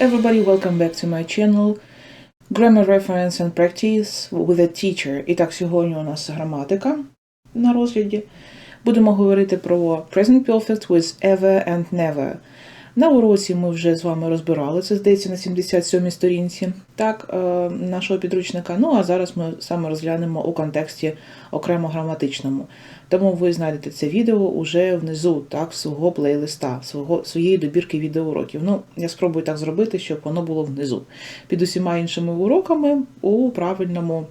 everybody, welcome back to my channel. Grammar reference and practice with a teacher. І так, сьогодні у нас граматика на розгляді. Будемо говорити про present perfect with ever and never. На уроці ми вже з вами розбирали, це здається на 77-й сторінці так, е, нашого підручника. Ну а зараз ми саме розглянемо у контексті окремо граматичному. Тому ви знайдете це відео уже внизу, так, свого плейлиста, свого, своєї добірки відеоуроків. Ну, я спробую так зробити, щоб воно було внизу. Під усіма іншими уроками у правильному,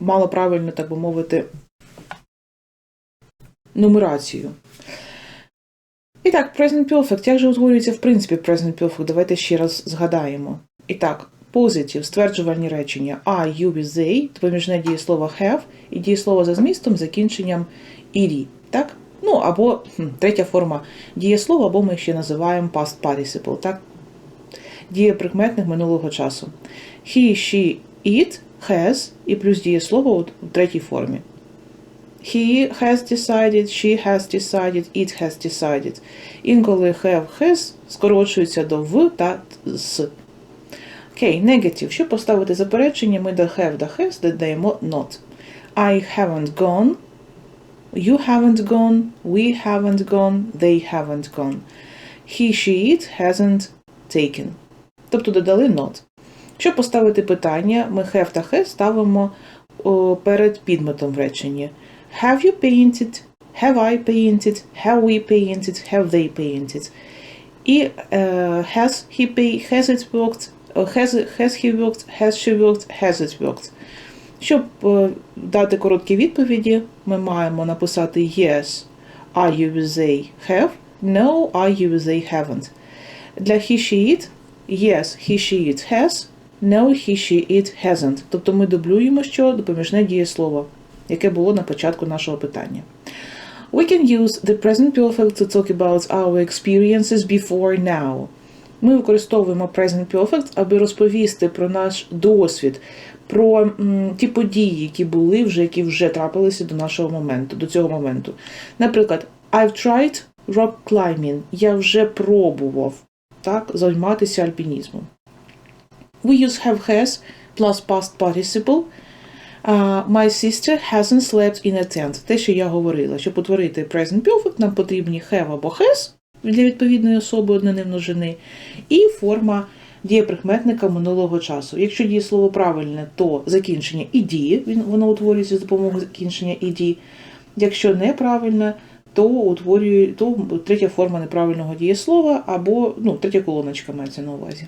мало правильно, так би мовити, нумерацію. І так, present perfect. Як же утворюється в принципі present perfect? Давайте ще раз згадаємо. І так, positive, стверджувальні речення I, you, they, допоміжне дієслово have і дієслово за змістом закінченням ed. Так? Ну, або хм, третя форма дієслова, або ми ще називаємо past participle. Так? Дієприкметник минулого часу. He, she, it, has і плюс дієслово у третій формі. He has decided, she has decided, it has decided. Інколи have, has скорочується до в та с. Окей, негатив. Щоб поставити заперечення, ми до have, до has додаємо not. I haven't gone. You haven't gone. We haven't gone. They haven't gone. He, she, it hasn't taken. Тобто додали not. Щоб поставити питання, ми have та has ставимо о, перед підметом в реченні. Have you painted? Have I painted? Have we painted? Have they painted? І uh, has he pay, has it worked? Has, has he worked? Has she worked? Has it worked? Щоб uh, дати короткі відповіді, ми маємо написати yes, are you with they have? No, are you with they haven't. Для he, she, it yes, he, she, it has. No, he, she, it hasn't. Тобто ми дублюємо що допоміжне дієслово яке було на початку нашого питання. We can use the present perfect to talk about our experiences before now. Ми використовуємо present perfect, аби розповісти про наш досвід, про ті події, які були вже, які вже трапилися до нашого моменту, до цього моменту. Наприклад, I've tried rock climbing. Я вже пробував так, займатися альпінізмом. We use have has plus past participle – Uh, my sister hasn't slept in a tent. Те, що я говорила, щоб утворити present perfect, нам потрібні have або has для відповідної особи однини множини, і форма дієприкметника минулого часу. Якщо дієслово правильне, то закінчення ed, воно утворюється з допомогою закінчення ed. Якщо неправильне, то утворює то третя форма неправильного дієслова або ну, третя колоночка мається на увазі.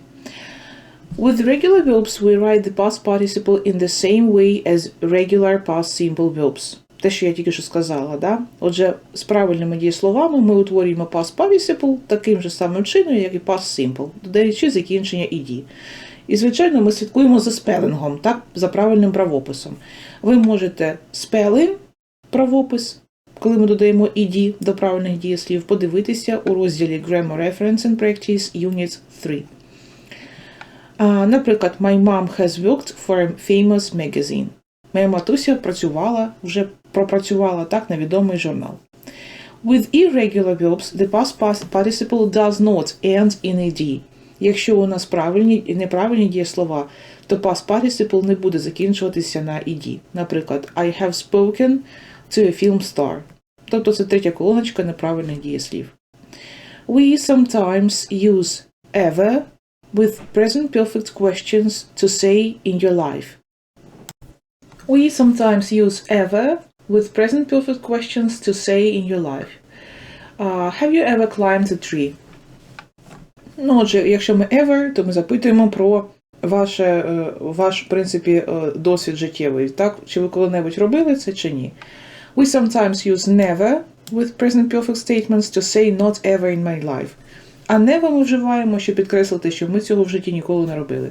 With regular verbs, we write the past participle in the same way as regular past simple verbs. Те, що я тільки що сказала, да? Отже, з правильними дієсловами ми утворюємо past participle таким же самим чином, як і past simple, додаючи закінчення ed. І, звичайно, ми слідкуємо за спелингом, так, за правильним правописом. Ви можете spelling, правопис, коли ми додаємо ed до правильних дієслів, подивитися у розділі Grammar Reference and Practice Unit 3. Наприклад, my mom has worked for a famous magazine. Моя матуся працювала, вже пропрацювала так на відомий журнал. With irregular verbs, the past participle does not end in ed. Якщо у нас правильні і неправильні дієслова, то past participle не буде закінчуватися на ed. Наприклад, I have spoken to a film star. Тобто це третя колоночка неправильних дієслів. We sometimes use ever with present perfect questions to say in your life. We sometimes use ever with present perfect questions to say in your life. Uh, have you ever climbed a tree? Ну, отже, якщо ми ever, то ми запитуємо про ваше, ваш, в принципі, досвід життєвий. Так? Чи ви коли-небудь робили це, чи ні? We sometimes use never with present perfect statements to say not ever in my life. А never ми вживаємо, щоб підкреслити, що ми цього в житті ніколи не робили.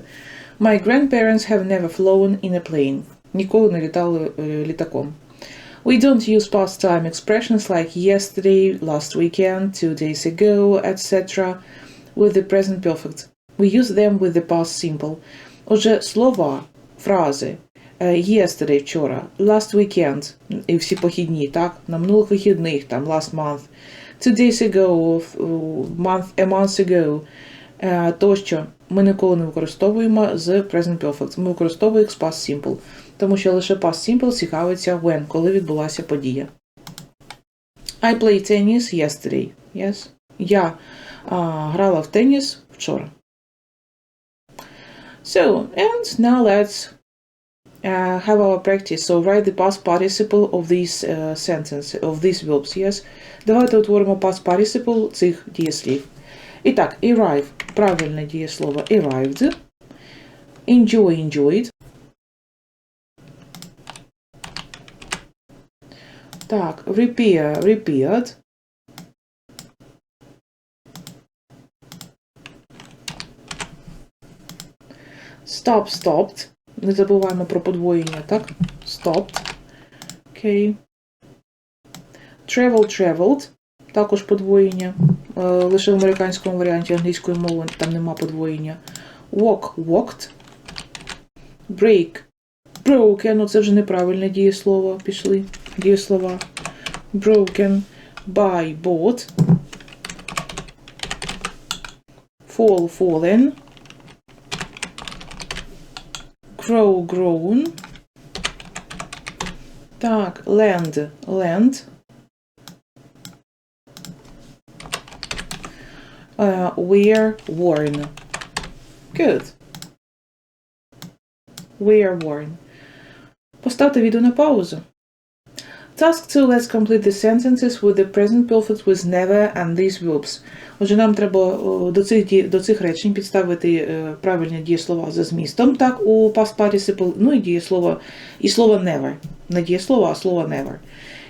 My grandparents have never flown in a plane. Ніколи не літали літаком. We don't use past time expressions like yesterday, last weekend, two days ago, etc. with the present perfect. We use them with the past simple. Отже, слова, фрази yesterday вчора, last weekend і всі похідні, так, на минулих вихідних, там last month two days ago, month, a month ago, е, тощо Ми ніколи не використовуємо з present perfect. Ми використовуємо їх з past simple, тому що лише past simple цікавиться when, коли відбулася подія. I played tennis yesterday. Yes. Я а, грала в теніс вчора. So, and now let's uh, have our practice. So write the past participle of these uh, sentences, of these verbs, yes? Давайте утворимо past participle цих дієслів. І так, arrive – правильне дієслово arrived. Enjoy – enjoyed. Так, repair – repaired. Stop – stopped. Не забуваємо про подвоєння, так? Stopped. Окей. Okay. Travel – traveled. Також подвоєння. Е, Лише в американському варіанті англійської мови там нема подвоєння. Walk – walked. Break – broken. Ну це вже неправильне дієслово. Пішли дієслова. Broken. Buy – bought. Fall – fallen. Grow – grown. Так, land – land. Uh, wear – worn. Good. Wear – worn. Поставте відео на паузу. Task 2. Let's complete the sentences with the present perfect with never and these verbs. Отже, нам треба до цих, до цих речень підставити е, правильні дієслова за змістом, так, у past participle, ну і дієслово, і слово never. Не дієслово, а слово never.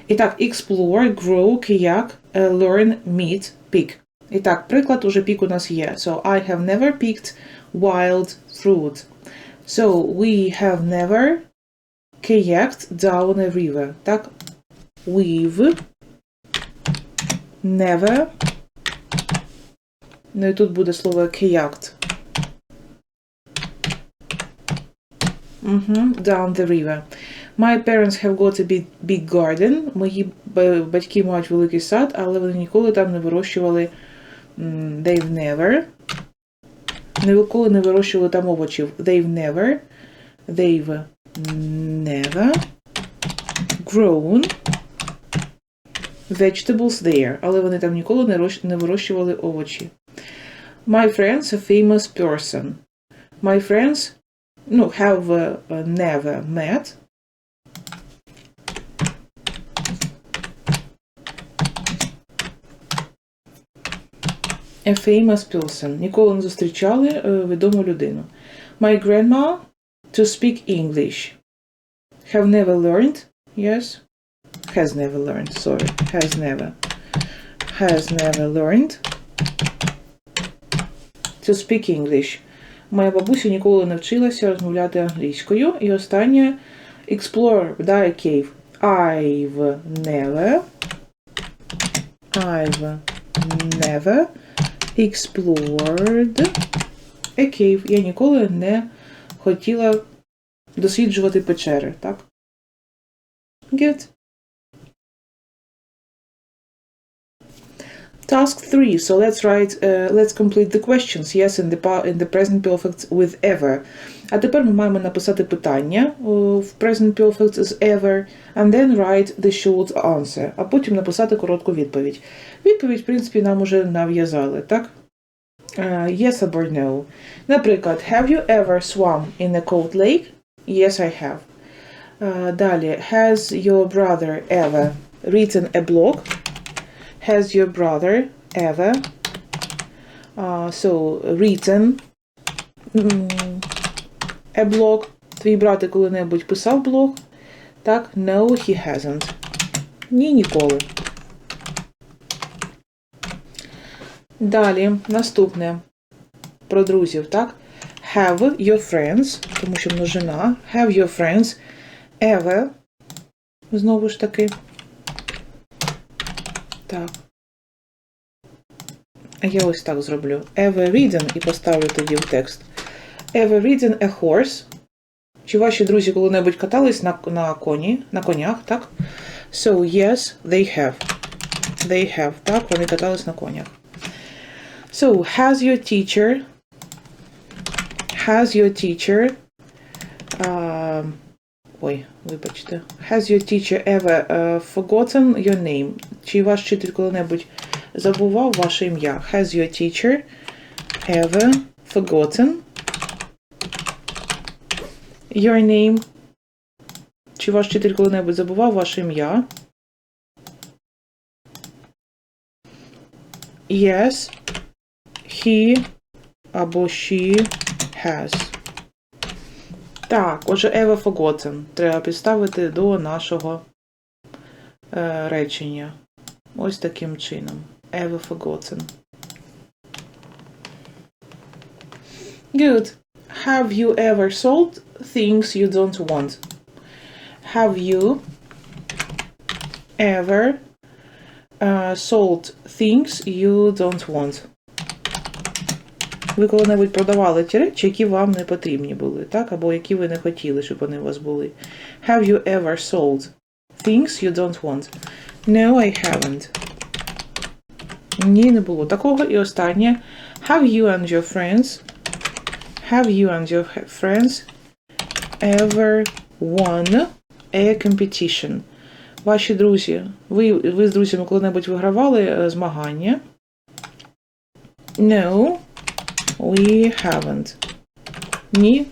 І так, explore, grow, е, learn, meet, pick. І так, приклад уже пік у нас є. So, I have never picked wild fruit. So, we have never kayaked down a river. Так, we've never. Ну і тут буде слово kayaked. Угу. Down the river. My parents have got a big, big garden. Мої ба- батьки мають великий сад, але вони ніколи там не вирощували. м, They've never. Ніколи не вирощували там овочів. They've never. They've never grown vegetables there. Але вони там ніколи не, рощ- не вирощували овочі. My friends a famous person. My friends ну, have uh, uh, never met. A famous person. Ніколи не зустрічали е, відому людину. My grandma to speak English. Have never learned. Yes. Has never learned. Sorry. Has never. Has never learned to speak English. Моя бабуся ніколи не вчилася розмовляти англійською. І останнє explore, да, a cave. I've never I've never explored a cave. Я ніколи не хотіла досліджувати печери, так? Good. Task 3. So let's write, uh, let's complete the questions. Yes, in the, pa- in the present perfect with ever. А тепер ми маємо написати питання о, в present perfect з ever, and then write the short answer, а потім написати коротку відповідь. Відповідь, в принципі, нам уже нав'язали, так? Uh, yes або no. Наприклад, have you ever swum in a cold lake? Yes, I have. Uh, далі, has your brother ever written a blog? Has your brother ever uh, so written м, a blog? Твій брат коли-небудь писав блог? Так, no, he hasn't. Ні, ніколи. Далі, наступне. Про друзів, так? Have your friends, тому що множина. Have your friends ever. Знову ж таки. Так. А я ось так зроблю. Ever ridden і поставлю тоді в текст. Ever ridden a horse. Чи ваші друзі коли-небудь катались на, на коні, на конях, так? So, yes, they have. They have, так, вони катались на конях. So, has your teacher has your teacher um, ой, вибачте. Has your teacher ever uh, forgotten your name? Чи ваш вчитель коли-небудь забував ваше ім'я? Has your teacher ever forgotten your name? Чи ваш вчитель коли-небудь забував ваше ім'я? Yes, he або she has. Так, отже, ever forgotten. Треба підставити до нашого е, речення. Ось таким чином. Ever forgotten. Good. Have you ever sold things you don't want? Have you ever uh, sold things you don't want? Ви коли-небудь продавали ті речі, які вам не потрібні були, так? Або які ви не хотіли, щоб вони у вас були. Have you ever sold things you don't want? No, I haven't. Ні, не було такого. І останнє. Have you and your friends Have you and your friends ever won a competition? Ваші друзі, ви, ви з друзями коли-небудь вигравали е, змагання? No, we haven't. Ні,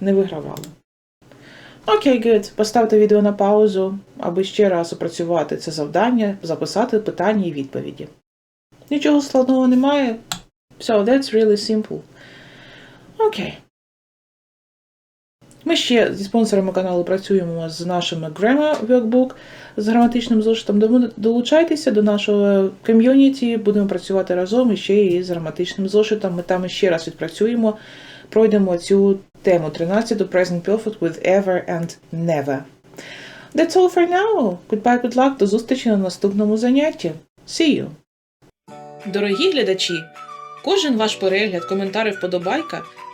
не вигравали. Окей, good. Поставте відео на паузу, аби ще раз опрацювати це завдання, записати питання і відповіді. Нічого складного немає. So, that's really simple. Окей. Ми ще зі спонсорами каналу працюємо з нашими Grammar Workbook, з граматичним зошитом. Долучайтеся до нашого ком'юніті, будемо працювати разом і ще і з граматичним зошитом. Ми там ще раз відпрацюємо, пройдемо цю тему 13 Present Perfect with ever and never. That's all for now. Goodbye, good luck. До зустрічі на наступному занятті. See you! Дорогі глядачі! Кожен ваш перегляд, коментар і вподобайка